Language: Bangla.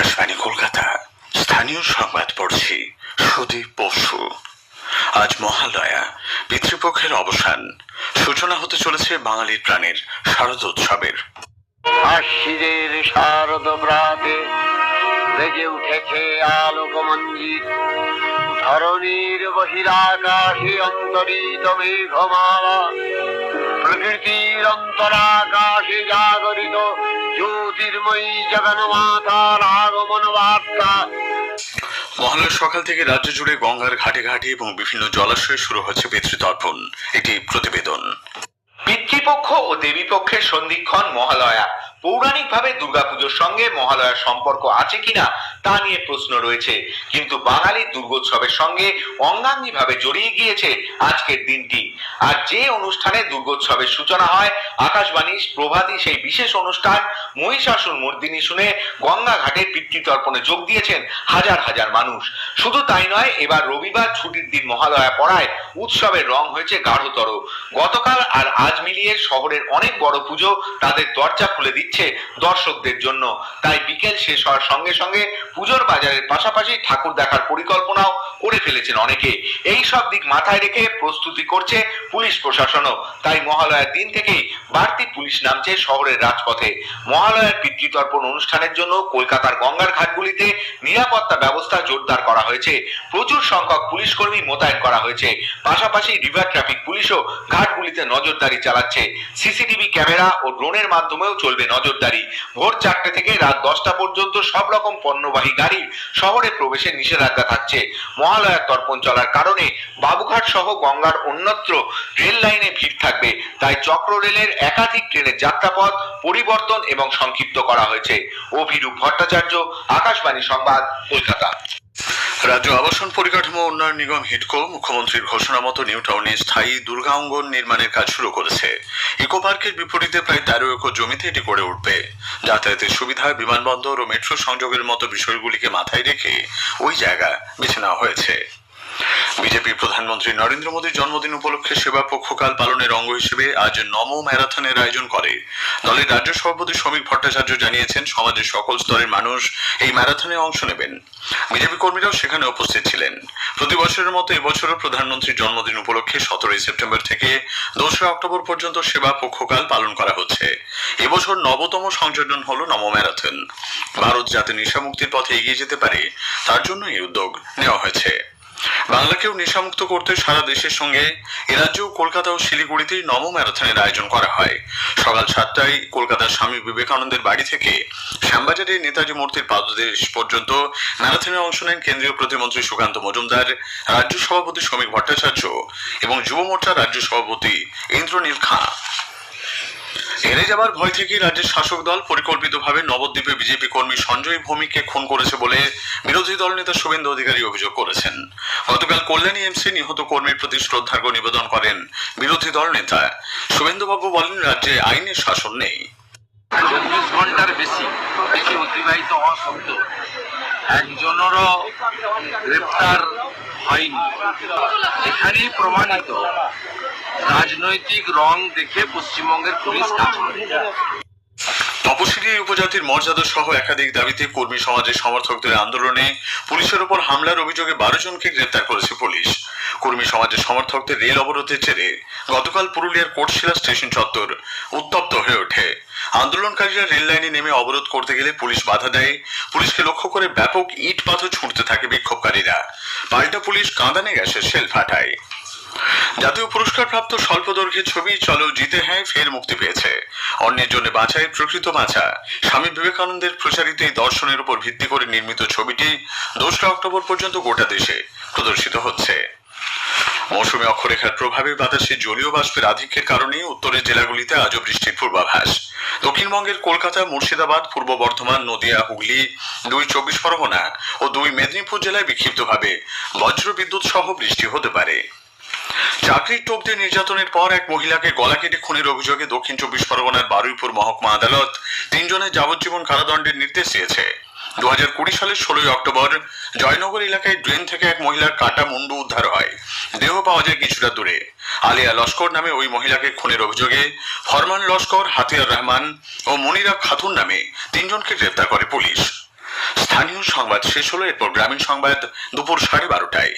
আকাশবাণী কলকাতা, স্থানীয় সংবাদ পড়ছি সুদীপ বসু। আজ মহালয়া, পিতৃপক্ষের অবসান। সূচনা হতে চলেছে বাঙালির প্রাণের শারদোৎসবের আশিরের শারদ প্রাতে বেজে উঠেছে আলোক মঞ্জিত ধরণীর বহিরাকাশে অন্তরিত মেঘমালা প্রকৃতির অন্তরাকাশে জাগরিত জ্যোতির্ময়ী জগন্মাতার আগমন বার্তা মহালয়ার সকাল থেকে রাজ্য জুড়ে গঙ্গার ঘাটে ঘাটে এবং বিভিন্ন জলাশয়ে শুরু হচ্ছে পিতৃতর্পণ এটি প্রতিবেদন। পিতৃপক্ষ ও দেবীপক্ষের সন্ধিক্ষণ মহালয়া। পৌরাণিকভাবে দুর্গাপুজোর সঙ্গে মহালয়ার সম্পর্ক আছে কিনা তা নিয়ে প্রশ্ন রয়েছে। কিন্তু বাঙালি দুর্গোৎসবের সঙ্গে অঙ্গাঙ্গিভাবে জড়িয়ে গিয়েছে আজকের দিনটি। আর যে অনুষ্ঠানে দুর্গোৎসবের সূচনা হয়, আকাশবাণী, প্রভাতী সেই বিশেষ অনুষ্ঠান মহিষাসুর মর্দিনী শুনে গঙ্গা ঘাটে পিতৃতর্পণে যোগ দিয়েছেন হাজার হাজার মানুষ। শুধু তাই নয়, এবার রবিবার ছুটির দিন মহালয়া পড়ায় উৎসবের রং হয়েছে গাঢ়তর। গতকাল আর আজ মিলিয়ে শহরের অনেক বড় পুজো তাদের দরজা খুলে দিচ্ছে দর্শকদের জন্য। তাই বিকেল শেষ হওয়ার সঙ্গে সঙ্গে পুজোর বাজারের পাশাপাশি ঠাকুর দেখার পরিকল্পনাও করে ফেলেছেন অনেকে। এই সব দিক মাথায় রেখে প্রস্তুতি করছে পুলিশ প্রশাসনও। তাই মহালয়ার দিন থেকেই বাড়তি পুলিশ নামছে শহরের রাজপথে। মহালয়ার পিতৃতর্পণ অনুষ্ঠানের জন্য কলকাতার গঙ্গার ঘাটগুলিতে নিরাপত্তা ব্যবস্থা জোরদার করা হয়েছে। প্রচুর সংখ্যক পুলিশ কর্মী মোতায়েন করা হয়েছে। পাশাপাশি রিভার ট্রাফিক পুলিশও ঘাটগুলিতে নজরদারি চালাচ্ছে। সিসিটিভি ক্যামেরা ও ড্রোনের মাধ্যমেও চলবে নজরদারি। ভোর চারটে থেকে রাত দশটা পর্যন্ত সব রকম পণ্যবাহী গাড়ির শহরে প্রবেশের নিষেধাজ্ঞা থাকছে। মহালয়ার তর্পণ চলার কারণে বাবুঘাট সহ গঙ্গার অন্যত্র রেল লাইনে ভিড় থাকবে। তাই চক্র রেলের একাধিক ট্রেনের যাত্রাপথ পরিবর্তন এবং সংক্ষিপ্ত করা হয়েছে। অভিরূপ ভট্টাচার্য, আকাশবাণী সংবাদ কলকাতা। রাজ্য আবাসন পরিকাঠামো উন্নয়ন নিগম হিটকো মুখ্যমন্ত্রীর ঘোষণা মতো নিউ টাউনে স্থায়ী দুর্গা অঙ্গন নির্মাণের কাজ শুরু করেছে। ইকো পার্কের বিপরীতে প্রায় তেরো একর জমিতে এটি গড়ে উঠবে। যাতায়াতের সুবিধা, বিমানবন্দর ও মেট্রো সংযোগের মতো বিষয়গুলিকে মাথায় রেখে ওই জায়গা বেছে নেওয়া হয়েছে। বিজেপি প্রধানমন্ত্রী নরেন্দ্র মোদীর জন্মদিন উপলক্ষে সেবা পক্ষকাল পালনের অঙ্গ হিসেবে আজ নমো ম্যারাথনের আয়োজন করে। দলের রাজ্য সভাপতি শ্রমিক ভট্টাচার্য জানিয়েছেন, সমাজের সকল স্তরের মানুষ এই ম্যারাথনে অংশ নেবেন। বিজেপি কর্মীরাও সেখানে উপস্থিত ছিলেন। প্রতি বছরের মতো এবছরও প্রধানমন্ত্রীর জন্মদিন উপলক্ষে সতেরোই সেপ্টেম্বর থেকে দোসরা অক্টোবর পর্যন্ত সেবা পক্ষকাল পালন করা হচ্ছে। এবছর নবতম সংযোজন হল নমো ম্যারাথন। ভারত যাতে নেশামুক্তির পথে এগিয়ে যেতে পারে, তার জন্য এই উদ্যোগ নেওয়া হয়েছে। বাংলাকেও নেশামুক্ত করতে সারা দেশের সঙ্গে এ রাজ্যেও কলকাতা ও শিলিগুড়িতে নম ম্যারাথনের আয়োজন করা হয়। সকাল সাতটায় কলকাতার স্বামী বিবেকানন্দের বাড়ি থেকে শ্যামবাজারে নেতাজি মূর্তির পাদদেশ পর্যন্ত ম্যারাথনে অংশ নেন কেন্দ্রীয় প্রতিমন্ত্রী সুকান্ত মজুমদার, রাজ্য সভাপতি শ্রমিক ভট্টাচার্য এবং যুব মোর্চার রাজ্য সভাপতি ইন্দ্রনীল খাঁ। হেরে যাবার ভয় থেকে রাজ্যের শাসক দল পরিকল্পিতভাবে নবদ্বীপে বিজেপি কর্মী সঞ্জয় ভৌমিককে খুন করেছে বলে বিরোধী দল নেতা শুভেন্দু অধিকারী অভিযোগ করেছেন। গতকাল কল্যাণী এমসি নিহত কর্মীর প্রতি শ্রদ্ধার্ঘ নিবেদন করেন বিরোধী দল নেতা। শুভেন্দুবাবু বলেন, রাজ্যে আইনের শাসন নেই। চব্বিশ ঘণ্টার বেশি বেশি অতিবাহিত হওয়া সত্ত্বেও একজনেরও গ্রেপ্তার হয়নি। এখানেই প্রমাণিত রাজনৈতিক রং দেখে পশ্চিমবঙ্গের পুলিশ কাজ করে। তপশিলি উপজাতির মর্যাদা সহ একাধিক দাবিতে কর্মী সমাজের সমর্থকদের আন্দোলনে পুলিশের উপর হামলার অভিযোগে বারো জনকে গ্রেপ্তার করেছে পুলিশ। কর্মী সমাজের সমর্থকদের রেল অবরোধের জেরে গতকাল পুরুলিয়ার কোটশিলা স্টেশন চত্বর উত্তপ্ত হয়ে ওঠে। আন্দোলনকারীরা রেল লাইনে নেমে অবরোধ করতে গেলে পুলিশ বাধা দেয়। পুলিশকে লক্ষ্য করে ব্যাপক ইট পাথর ছুঁড়তে থাকে বিক্ষোভকারীরা। পাল্টা পুলিশ কাঁদানে গ্যাসের শেল ফাটায় জাতীয় পুরস্কার প্রাপ্ত স্বল্প দৈর্ঘ্যের ছবি চলো জিতে হ্যাঁ ফের মুক্তি পেয়েছে। অন্যের জন্য বাঁচায় প্রকৃত বাঁচা স্বামী বিবেকানন্দের প্রচারিত এই দর্শনের উপর ভিত্তি করে নির্মিত ছবিটি দোসরা অক্টোবর পর্যন্ত গোটা দেশে প্রদর্শিত হচ্ছে। মৌসুমী অক্ষরেখার প্রভাবে বাতাসে জলীয় বাষ্পের আধিক্যের কারণে উত্তরের জেলাগুলিতে আজও বৃষ্টির পূর্বাভাস। দক্ষিণবঙ্গের কলকাতা, মুর্শিদাবাদ, পূর্ব বর্ধমান, নদিয়া, হুগলি, দুই চব্বিশ পরগনা ও দুই মেদিনীপুর জেলায় বিক্ষিপ্তভাবে বজ্র বিদ্যুৎ সহ বৃষ্টি হতে পারে। চাকরির টোপ দিয়ে নির্যাতনের পর এক মহিলাকে গলা কেটে খুনের অভিযোগে দক্ষিণ চব্বিশ পরগনার বারুইপুর মহকুমা আদালত তিনজনের যাবজ্জীবন কারাদণ্ডের নির্দেশ দিয়েছে। দু হাজার কুড়ি সালের ষোলোই অক্টোবর জয়নগর এলাকায় ড্রেন থেকে এক মহিলার কাটা মুন্ডু উদ্ধার হয়। দেহ পাওয়া যায় কিছুটা দূরে। আলিয়া লস্কর নামে ওই মহিলাকে খুনের অভিযোগে ফরমান লস্কর, হাতিয়ার রহমান ও মনিরা খাতুন নামে তিনজনকে গ্রেপ্তার করে পুলিশ। স্থানীয় সংবাদ শেষ হলো, এরপর গ্রামীণ সংবাদ দুপুর সাড়ে বারোটায়।